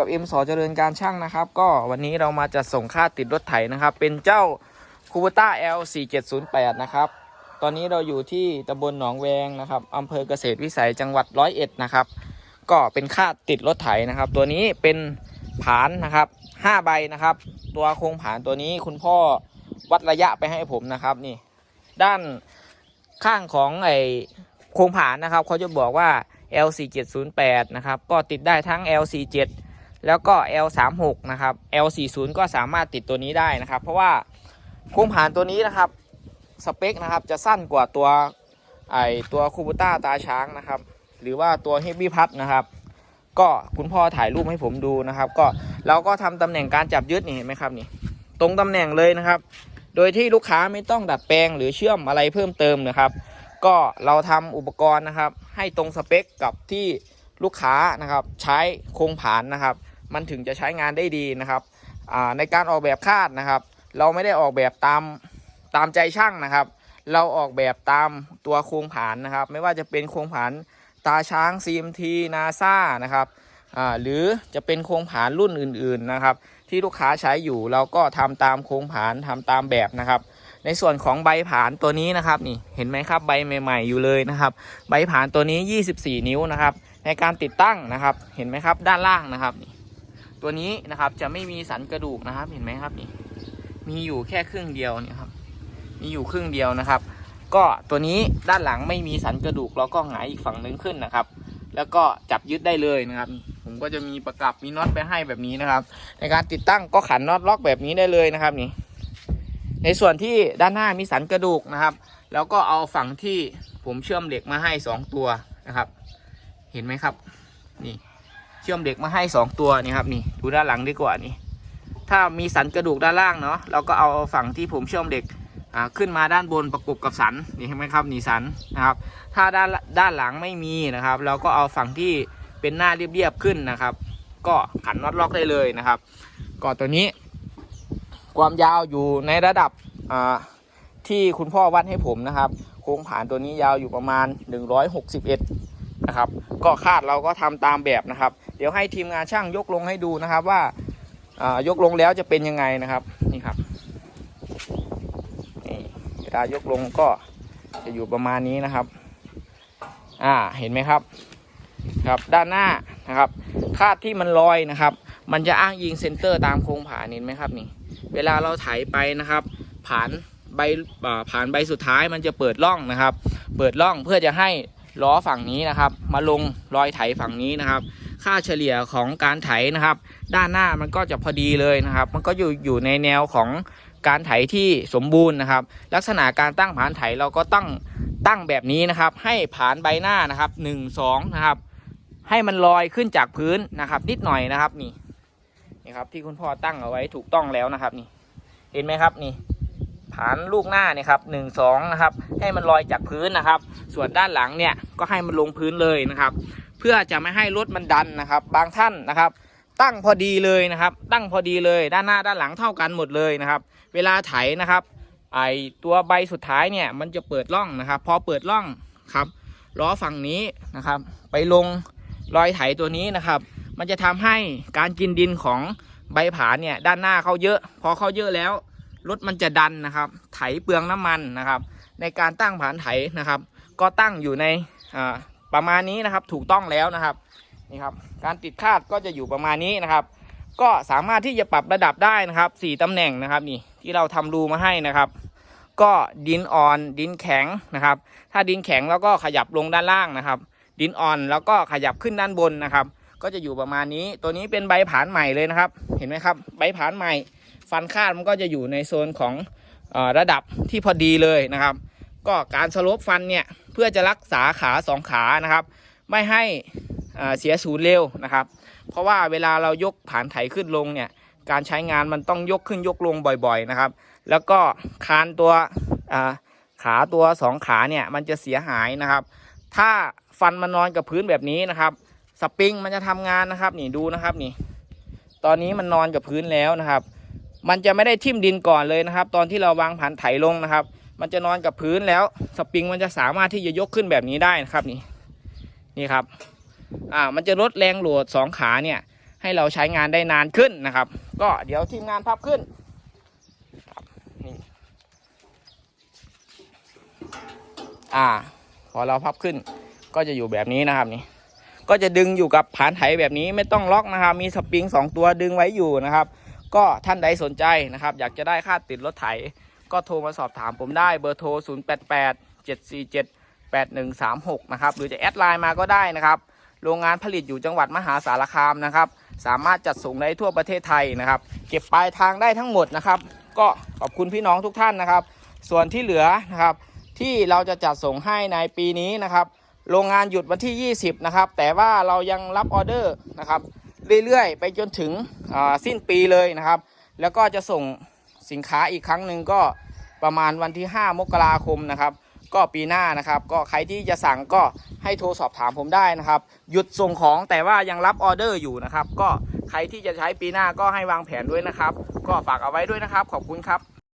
กับเอ็มสอเจริญการช่างนะครับ ก็วันนี้เรามาจัดส่งค่าติดรถไถนะครับ เป็นเจ้าคูเบต้า L 4 7 0 8นะครับ ตอนนี้เราอยู่ที่ตำบลหนองแวงนะครับอำเภอเกษตรวิสัยจังหวัดร้อยเอ็ดนะครับ ก็เป็นค่าติดรถไถนะครับ ตัวนี้เป็นผานนะครับ5ใบนะครับ ตัวโครงผานตัวนี้คุณพ่อวัดระยะไปให้ผมนะครับนี่ ด้านข้างของไอโครงผานนะครับเขาจะบอกว่า L4708 นะครับ ก็ติดได้ทั้ง L47 แล้วก็ L36 นะครับ L40 ก็สามารถติดตัวนี้ได้นะครับ เพราะว่าโครงผานตัวนี้นะครับสเปคนะครับจะสั้นกว่าตัวไอตัวคูบูต้าตาช้างนะครับ หรือว่าตัวเฮฟวี่พัทนะครับ ก็คุณพ่อถ่ายรูปให้ผมดูนะครับ ก็เราก็ทำตำแหน่งการจับยึดนี่เห็นไหมครับนี่ ตรงตำแหน่งเลยนะครับ โดยที่ลูกค้าไม่ต้องดัดแปลงหรือเชื่อมอะไรเพิ่มเติมนะครับ ก็เราทำอุปกรณ์นะครับ ให้ตรงสเปคกับที่ลูกค้านะครับ ใช้โครงผานนะครับ มันถึงจะใช้งานได้ดีนะครับในการออกแบบคาดนะครับ เราไม่ได้ออกแบบตามตามใจช่างนะครับ เราออกแบบตามตัวโครงผานนะครับ ไม่ว่าจะเป็นโครงผานตาช้าง CMT NASA นะครับหรือจะเป็นโครงผานรุ่นอื่นๆนะครับ ที่ลูกค้าใช้อยู่เราก็ทำตามโครงผานทำตามแบบนะครับ ในส่วนของใบผานตัวนี้นะครับนี่เห็นไหมครับใบใหม่ ๆ อยู่เลยนะครับ ใบผานตัวนี้ 24 นิ้วนะครับ ในการติดตั้งนะครับ เห็นไหมครับด้านล่างนะครับนี่ ตัวนี้นะครับจะไม่มีสันกระดูกนะครับเห็นไหมครับนี่มีอยู่แค่ครึ่งเดียวนี่ครับมีอยู่ครึ่งเดียวนะครับ ก็ตัวนี้ด้านหลังไม่มีสันกระดูกเราก็หงายอีกฝั่งนึงขึ้นนะครับ แล้วก็จับยึดได้เลยนะครับ ผมก็จะมีประกับมีน็อตไปให้แบบนี้นะครับ ในการติดตั้งก็ขันน็อตล็อกแบบนี้ได้เลยนะครับนี่ ในส่วนที่ด้านหน้ามีสันกระดูกนะครับ แล้วก็เอาฝั่งที่ผมเชื่อมเหล็กมาให้สองตัวนะครับ เห็นไหมครับ นี่ เชื่อมเหล็กมาให้สองตัวนี่ครับนี่ดูด้านหลังดีกว่านี่ถ้ามีสันกระดูกด้านล่างเนาะเราก็เอาฝั่งที่ผมเชื่อมเหล็กขึ้นมาด้านบนประกบกับสันนี่เห็นไหมครับนี่สันนะครับ ถ้าด้านด้านหลังไม่มีนะครับ เราก็เอาฝั่งที่เป็นหน้าเรียบๆขึ้นนะครับ ก็ขันน็อตล็อกได้เลยนะครับก็ตัวนี้ ความยาวอยู่ในระดับที่คุณพ่อวัดให้ผมนะครับ โค้งผ่านตัวนี้ยาวอยู่ประมาณ 161 นะครับ ก็คาดเราก็ทำตามแบบนะครับ เดี๋ยวให้ทีมงานช่างยกลงให้ดูนะครับว่ายกลงแล้วจะเป็นยังไงนะครับนี่ครับนี่เวลายกลงก็จะอยู่ประมาณนี้นะครับ อ่าเห็นไหมครับครับ ด้านหน้านะครับคาดที่มันลอยนะครับ มันจะอ้างยิงเซนเตอร์ตามโครงผานเห็นไหมครับนี่ เวลาเราไถไปนะครับผ่านใบผ่านใบสุดท้ายมันจะเปิดร่องนะครับ เปิดร่องเพื่อจะให้ ล้อฝั่งนี้นะครับ มาลงรอยไถฝั่งนี้นะครับ ค่าเฉลี่ยของการไถนะครับ ด้านหน้ามันก็จะพอดีเลยนะครับ มันก็อยู่อยู่ในแนวของการไถที่สมบูรณ์นะครับ ลักษณะการตั้งผานไถเราก็ตั้งตั้งแบบนี้นะครับ ให้ผานใบหน้านะครับหนึ่งสองนะครับ ให้มันลอยขึ้นจากพื้นนะครับ นิดหน่อยนะครับนี่นี่ครับที่คุณพ่อตั้งเอาไว้ถูกต้องแล้วนะครับนี่ เห็นไหมครับนี่านลูกหน้าเนี่ยครับหนึ่งสองนะครับ ให้มันลอยจากพื้นนะครับ ส่วนด้านหลังเนี่ยก็ให้มันลงพื้นเลยนะครับ เพื่อจะไม่ให้รถมันดันนะครับ บางท่านนะครับ ตั้งพอดีเลยนะครับ ตั้งพอดีเลยด้านหน้าด้านหลังเท่ากันหมดเลยนะครับ เวลาไถนะครับไอตัวใบสุดท้ายเนี่ยมันจะเปิดร่องนะครับ พอเปิดร่องครับล้อฝั่งนี้นะครับ ไปลงรอยไถตัวนี้นะครับ มันจะทำให้การกินดินของใบผาเนี่ยด้านหน้าเขาเยอะ พอเขาเยอะแล้ว รถมันจะดันนะครับ ไถเปลืองน้ำมันนะครับ ในการตั้งผานไถนะครับ ก็ตั้งอยู่ในประมาณนี้นะครับ ถูกต้องแล้วนะครับนี่ครับ การติดคาดก็จะอยู่ประมาณนี้นะครับ ก็สามารถที่จะปรับระดับได้นะครับสี่ตำแหน่งนะครับนี่ที่เราทำรูมาให้นะครับ ก็ดินอ่อนดินแข็งนะครับ ถ้าดินแข็งแล้วก็ขยับลงด้านล่างนะครับ ดินอ่อนแล้วก็ขยับขึ้นด้านบนนะครับ ก็จะอยู่ประมาณนี้ ตัวนี้เป็นใบผานใหม่เลยนะครับ เห็นไหมครับ ใบผานใหม่ ฟันคาดมันก็จะอยู่ในโซนของอระดับที่พอดีเลยนะครับ ก็การสโลปฟันเนี่ยเพื่อจะรักษาขาสองขานะครับ ไม่ให้เสียศูนย์เร็วนะครับ เพราะว่าเวลาเรายกผ่านไถขึ้นลงเนี่ยการใช้งานมันต้องยกขึ้นยกลงบ่อยๆนะครับ แล้วก็คานตัวขาตัวสองขาเนี่ยมันจะเสียหายนะครับ ถ้าฟันมันนอนกับพื้นแบบนี้นะครับสปริงมันจะทำงานนะครับนี่ดูนะครับนี่ ตอนนี้มันนอนกับพื้นแล้วนะครับ มันจะไม่ได้ทิ่มดินก่อนเลยนะครับ ตอนที่เราวางผันไถลงนะครับ มันจะนอนกับพื้นแล้วสปริงมันจะสามารถที่จะยกขึ้นแบบนี้ได้นะครับนี่นี่ครับอ่ามันจะลดแรงโหลดสองขาเนี่ยให้เราใช้งานได้นานขึ้นนะครับ ก็เดี๋ยวทีมงานพับขึ้นนี่อ่า พอเราพับขึ้นก็จะอยู่แบบนี้นะครับนี่ก็จะดึงอยู่กับผานไถแบบนี้ไม่ต้องล็อกนะครับ มีสปริง2ตัวดึงไว้อยู่นะครับ ก็ท่านใดสนใจนะครับ อยากจะได้ค่าติดรถไถ ก็โทรมาสอบถามผมได้เบอร์โทร 088 747 8136 นะครับ หรือจะแอดไลน์มาก็ได้นะครับ โรงงานผลิตอยู่จังหวัดมหาสารคามนะครับ สามารถจัดส่งได้ทั่วประเทศไทยนะครับ เก็บปลายทางได้ทั้งหมดนะครับ ก็ขอบคุณพี่น้องทุกท่านนะครับ ส่วนที่เหลือนะครับ ที่เราจะจัดส่งให้ในปีนี้นะครับ โรงงานหยุดวันที่ 20 นะครับ แต่ว่าเรายังรับออเดอร์นะครับ เรื่อยๆ ไปจนถึงสิ้นปีเลยนะครับ แล้วก็จะส่งสินค้าอีกครั้งหนึ่งก็ประมาณวันที่ 5 มกราคมนะครับ ก็ปีหน้านะครับ ก็ใครที่จะสั่งก็ให้โทรสอบถามผมได้นะครับ หยุดส่งของแต่ว่ายังรับออเดอร์อยู่นะครับ ก็ใครที่จะใช้ปีหน้าก็ให้วางแผนด้วยนะครับ ก็ฝากเอาไว้ด้วยนะครับ ขอบคุณครับ